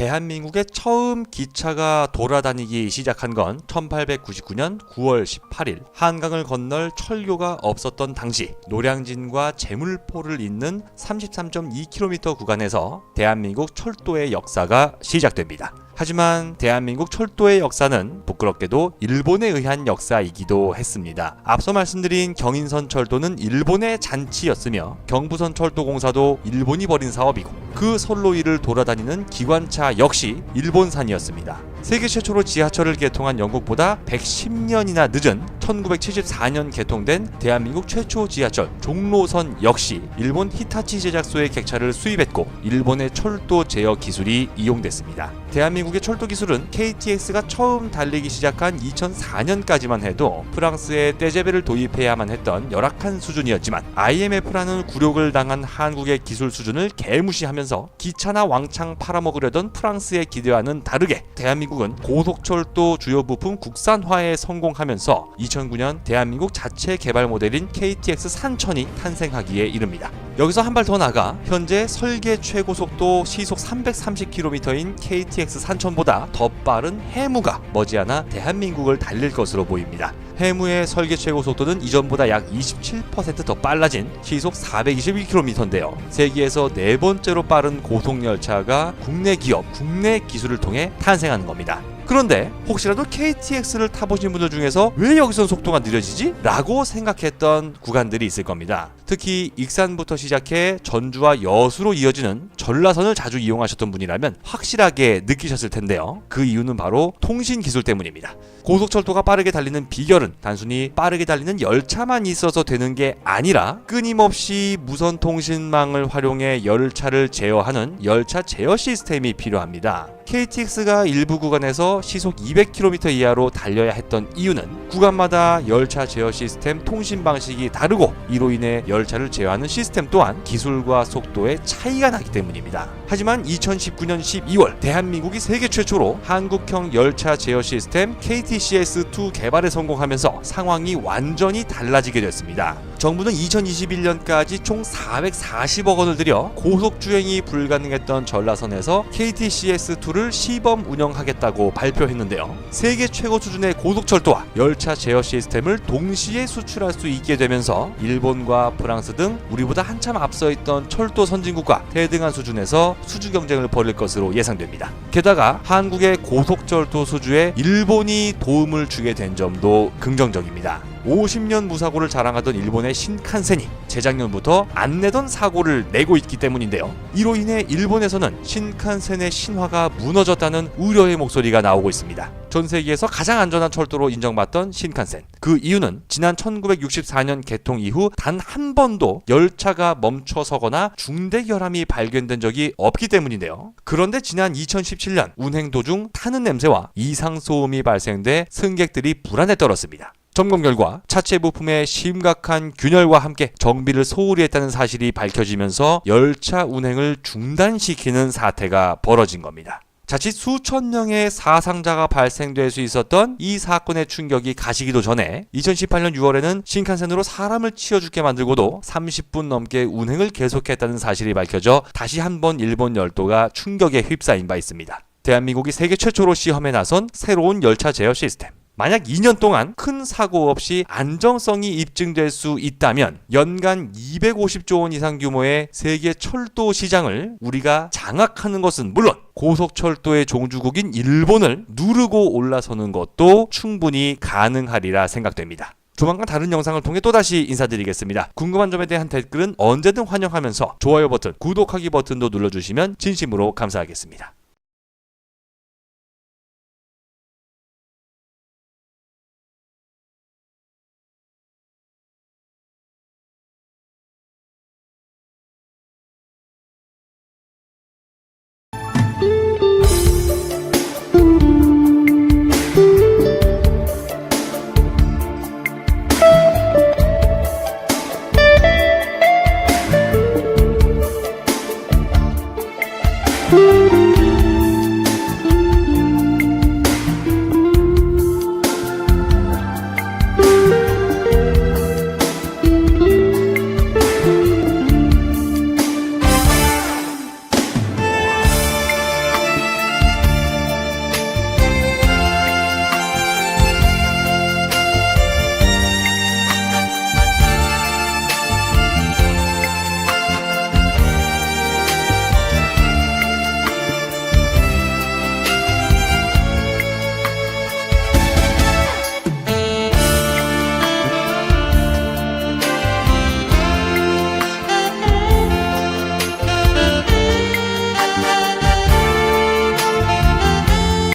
대한민국에 처음 기차가 돌아다니기 시작한 건 1899년 9월 18일 한강을 건널 철교가 없었던 당시 노량진과 제물포를 잇는 33.2km 구간에서 대한민국 철도의 역사가 시작됩니다. 하지만 대한민국 철도의 역사는 부끄럽게도 일본에 의한 역사이기도 했습니다. 앞서 말씀드린 경인선 철도는 일본의 잔치였으며 경부선 철도공사도 일본이 벌인 사업이고 그 선로위를 돌아다니는 기관차 역시 일본산이었습니다. 세계 최초로 지하철을 개통한 영국보다 110년이나 늦은 1974년 개통된 대한민국 최초 지하철 종로선 역시 일본 히타치 제작소의 객차를 수입했고 일본의 철도 제어 기술이 이용됐습니다. 대한민국의 철도 기술은 KTX가 처음 달리기 시작한 2004년까지만 해도 프랑스의 떼제베를 도입해야만 했던 열악한 수준이었지만 IMF라는 굴욕을 당한 한국의 기술 수준을 개무시하면서 기차나 왕창 팔아먹으려던 프랑스의 기대와는 다르게 대한민국은 고속철도 주요 부품 국산화에 성공하면서 2009년 대한민국 자체 개발 모델인 KTX 산천이 탄생하기에 이릅니다. 여기서 한 발 더 나가 현재 설계 최고 속도 시속 330km인 KTX 산천보다 더 빠른 해무가 머지않아 대한민국을 달릴 것으로 보입니다. 해무의 설계 최고 속도는 이전보다 약 27%더 빨라진 시속 421km인데요. 세계에서 네 번째로 빠른 고속 열차가 국내 기업, 국내 기술을 통해 탄생하는 겁니다. 그런데 혹시라도 KTX를 타보신 분들 중에서 왜 여기서 속도가 느려지지? 라고 생각했던 구간들이 있을 겁니다. 특히 익산부터 시작해 전주와 여수로 이어지는 전라선을 자주 이용하셨던 분이라면 확실하게 느끼셨을 텐데요. 그 이유는 바로 통신 기술 때문입니다. 고속철도가 빠르게 달리는 비결은 단순히 빠르게 달리는 열차만 있어서 되는 게 아니라 끊임없이 무선 통신망을 활용해 열차를 제어하는 열차 제어 시스템이 필요합니다. KTX가 일부 구간에서 시속 200km 이하로 달려야 했던 이유는 구간마다 열차 제어 시스템 통신 방식이 다르고 이로 인해 열 차를 제어하는 시스템 또한 기술과 속도에 차이가 나기 때문입니다. 하지만 2019년 12월 대한민국이 세계 최초로 한국형 열차 제어 시스템 KTCS2 개발에 성공하면서 상황이 완전히 달라지게 됐습니다. 정부는 2021년까지 총 440억 원을 들여 고속 주행이 불가능했던 전라선에서 KTCS2를 시범 운영하겠다고 발표했는데요. 세계 최고 수준의 고속철도와 열차 제어 시스템을 동시에 수출할 수 있게 되면서 일본과 프랑스 등 우리보다 한참 앞서 있던 철도 선진국과 대등한 수준에서 수주 경쟁을 벌일 것으로 예상됩니다. 게다가 한국의 고속철도 수주에 일본이 도움을 주게 된 점도 긍정적입니다. 50년 무사고를 자랑하던 일본의 신칸센이 재작년부터 안 내던 사고를 내고 있기 때문인데요. 이로 인해 일본에서는 신칸센의 신화가 무너졌다는 우려의 목소리가 나오고 있습니다. 전 세계에서 가장 안전한 철도로 인정받던 신칸센. 그 이유는 지난 1964년 개통 이후 단 한 번도 열차가 멈춰 서거나 중대 결함이 발견된 적이 없기 때문인데요. 그런데 지난 2017년 운행 도중 타는 냄새와 이상 소음이 발생돼 승객들이 불안에 떨었습니다. 점검 결과 차체 부품의 심각한 균열과 함께 정비를 소홀히 했다는 사실이 밝혀지면서 열차 운행을 중단시키는 사태가 벌어진 겁니다. 자칫 수천 명의 사상자가 발생될 수 있었던 이 사건의 충격이 가시기도 전에 2018년 6월에는 신칸센으로 사람을 치워죽게 만들고도 30분 넘게 운행을 계속했다는 사실이 밝혀져 다시 한번 일본 열도가 충격에 휩싸인 바 있습니다. 대한민국이 세계 최초로 시험에 나선 새로운 열차 제어 시스템. 만약 2년 동안 큰 사고 없이 안정성이 입증될 수 있다면 연간 250조 원 이상 규모의 세계 철도 시장을 우리가 장악하는 것은 물론 고속철도의 종주국인 일본을 누르고 올라서는 것도 충분히 가능하리라 생각됩니다. 조만간 다른 영상을 통해 또다시 인사드리겠습니다. 궁금한 점에 대한 댓글은 언제든 환영하면서 좋아요 버튼, 구독하기 버튼도 눌러주시면 진심으로 감사하겠습니다. Música